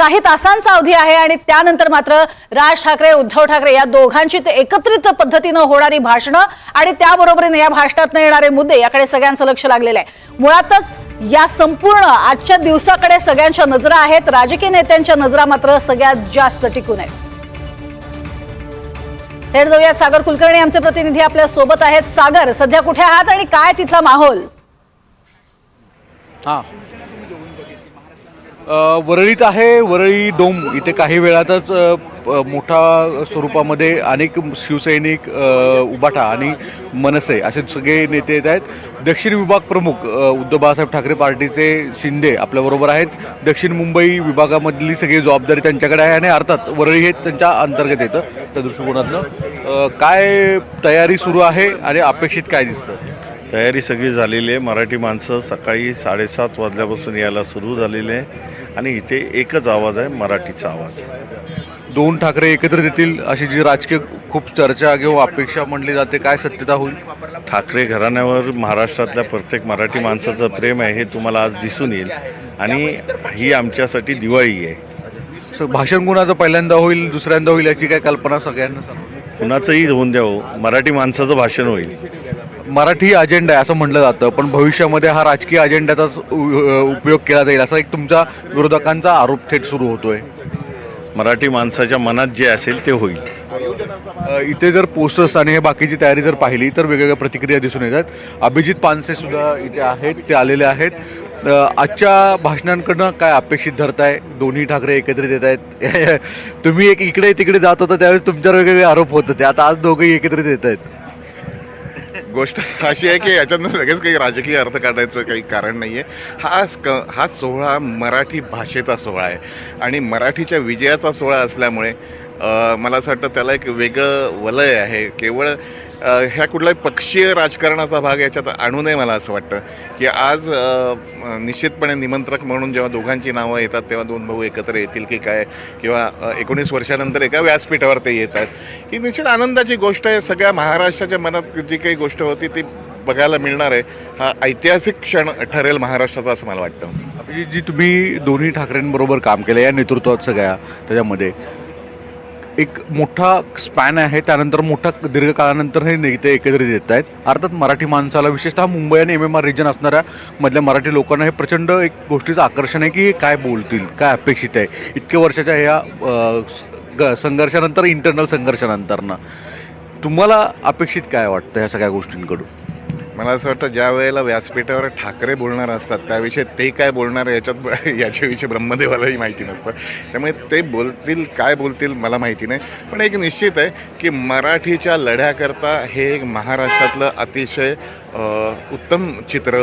काही तासांचा अवधी आहे आणि त्यानंतर मात्र राज ठाकरे उद्धव ठाकरे या दोघांची एकत्रित पद्धतीनं होणारी भाषणं आणि त्याबरोबरीने या भाषणात येणारे मुद्दे याकडे सगळ्यांचं लक्ष लागलेलं आहे. मुळातच या संपूर्ण आजच्या दिवसाकडे सगळ्यांच्या नजरा आहेत. राजकीय नेत्यांच्या नजरा मात्र सगळ्यात जास्त टिकून आहेत. थेट जाऊया सागर कुलकर्णी आमचे प्रतिनिधी आपल्यासोबत आहेत. सागर सध्या कुठे आहात आणि काय तिथला माहोल? हां. वरळीत आहे वरळी डोम. इथे काही वेळातच मोठा स्वरूपामध्ये अनेक शिवसैनिक उबाटा आणि मनसे असे सगळे नेते येत आहेत. दक्षिण विभाग प्रमुख उद्धव बाळासाहेब ठाकरे पार्टीचे शिंदे आपल्याबरोबर आहेत. दक्षिण मुंबई विभागामधली सगळी जबाबदारी त्यांच्याकडे आहे आणि अर्थात वरळी हे त्यांच्या अंतर्गत येतं. त्या दृष्टिकोनातनं काय तयारी सुरू आहे आणि अपेक्षित काय दिसतं? तयारी सगळी झालेली आहे. मराठी माणसं सकाळी साडेसात वाजल्यापासून यायला सुरू झालेले आहे. आणि इथे एकच आवाज आहे मराठीचा आवाज. दोन ठाकरे एकत्रित येतील अशी जी राजकीय खूप चर्चा किंवा अपेक्षा म्हणली जाते काय सत्यता होईल? ठाकरे घराण्यावर महाराष्ट्रातल्या प्रत्येक मराठी माणसाचं प्रेम आहे हे तुम्हाला आज दिसून येईल. आणि ही आमच्यासाठी दिवाळी आहे. स- भाषण कुणाचं पहिल्यांदा होईल दुसऱ्यांदा होईल याची काय कल्पना सगळ्यांना सांगा. कुणाचंही होऊन द्यावं मराठी माणसाचं भाषण होईल. मराठी अजेंडा आहे असं म्हटलं जातं पण भविष्यामध्ये हा राजकीय अजेंड्याचाच उ- उपयोग केला जाईल असा एक तुमच्या विरोधकांचा आरोप थेट सुरू होतोय. मराठी माणसाच्या मनात जे असेल ते होईल. इथे जर पोस्टर्स आणि हे बाकीची तयारी जर पाहिली तर वेगवेगळ्या प्रतिक्रिया दिसून येतात. अभिजित पानसे सुद्धा इथे आहेत ते आलेले आहेत. आजच्या भाषणांकडनं काय अपेक्षित धरताय? दोन्ही ठाकरे एकत्रित येत आहेत. तुम्ही एक इकडे तिकडे जात होता त्यावेळेस तुमच्यावर वेगवेगळे आरोप होत होते. आता आज दोघंही एकत्रित येत आहेत. गोष्ट अशी आहे की याच्यातनं लगेच काही राजकीय अर्थ काढायचं काही कारण नाही आहे हा क हा सोहळा मराठी भाषेचा सोहळा आहे. आणि मराठीच्या विजयाचा सोहळा असल्यामुळे अ, मला असं वाटतं त्याला एक वेगळं वलय आहे. केवळ ह्या कुठलाही पक्षीय राजकारणाचा भाग याच्यात आणू नये मला असं वाटतं. की आज निश्चितपणे निमंत्रक म्हणून जेव्हा दोघांची नावं येतात तेव्हा दोन भाऊ एकत्र येतील की काय? किंवा एकोणीस वर्षानंतर एका व्यासपीठावर ते येत आहेत ही निश्चित आनंदाची गोष्ट आहे. सगळ्या महाराष्ट्राच्या मनात जी काही गोष्ट होती ती बघायला मिळणार आहे. हा ऐतिहासिक क्षण ठरेल महाराष्ट्राचा असं मला वाटतं. जी तुम्ही दोन्ही ठाकरेंबरोबर काम केलं या नेतृत्वात सगळ्या त्याच्यामध्ये. एक मोठा स्पॅन आहे त्यानंतर मोठा दीर्घकाळानंतर हे नेते एकत्रित येत आहेत. अर्थात मराठी माणसाला विशेषतः मुंबई आणि एम एम आर रिजन असणाऱ्या मधल्या मराठी लोकांना हे प्रचंड एक गोष्टीचं आकर्षण आहे की हे काय बोलतील काय अपेक्षित आहे. इतक्या वर्षाच्या ह्या ग- संघर्षानंतर इंटरनल संघर्षानंतरनं. तुम्हाला अपेक्षित काय वाटतं ह्या सगळ्या गोष्टींकडून? मला असं वाटतं ज्या वेळेला व्यासपीठावर ठाकरे बोलणार असतात त्याविषयी ते काय बोलणार याच्यात याच्याविषयी ब्रह्मदेवालाही माहिती नसतं. त्यामुळे ते बोलतील काय बोलतील मला माहिती नाही. पण एक निश्चित आहे की मराठीच्या लढ्याकरता हे एक महाराष्ट्रातलं अतिशय उत्तम चित्र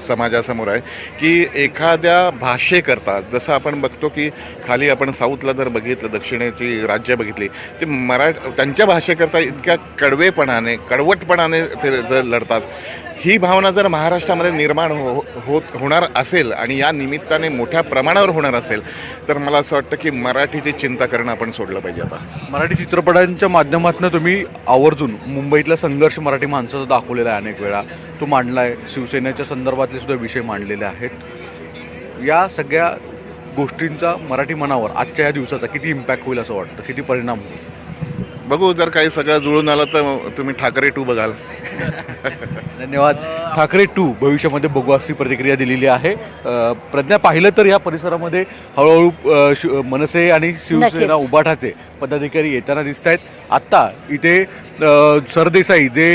समाजासमोर आहे की एखाद्या भाषेकरता जसं आपण बघतो की खाली आपण साऊथला जर बघितलं दक्षिणेची राज्य बघितली ते मरा त्यांच्या भाषेकरता इतक्या कडवेपणाने कडवटपणाने ते जर लढतात. ही भावना जर महाराष्ट्रामध्ये निर्माण हो होत होणार असेल आणि या निमित्ताने मोठ्या प्रमाणावर होणार असेल तर मला असं वाटतं की मराठीची चिंता करणं आपण सोडलं पाहिजे आता. मराठी चित्रपटांच्या माध्यमातून तुम्ही आवर्जून मुंबईतला संघर्ष मराठी माणसाचा दाखवलेला आहे अनेक वेळा. तो मांडलाय शिवसेनेच्या संदर्भातले सुद्धा विषय मांडलेले आहेत. या सगळ्या गोष्टींचा मराठी मनावर आजच्या या दिवसाचा किती इम्पॅक्ट होईल असं वाटतं? किती परिणाम होईल? बघू जर काही सगळं जुळून आलं तर तुम्ही ठाकरे टू बघाल. धन्यवाद. ठाकरे टू भविष्यामध्ये बघू अशी प्रतिक्रिया दिलेली आहे. प्रज्ञा पाहिलं तर या परिसरामध्ये हळूहळू मनसे आणि शिवसेना. उबाठाचे पदाधिकारी येताना दिसत आहेत. आत्ता इथे सरदेसाई जे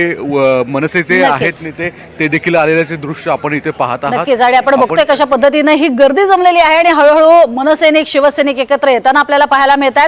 मनसेचे. आहेत नेते ते देखील आलेल्याचे दृश्य आपण इथे पाहत आहात. आणि आपण बघतोय कशा पद्धतीने ही गर्दी जमलेली आहे आणि हळूहळू मनसैनिक शिवसैनिक एकत्र येताना आपल्याला पाहायला मिळत आहेत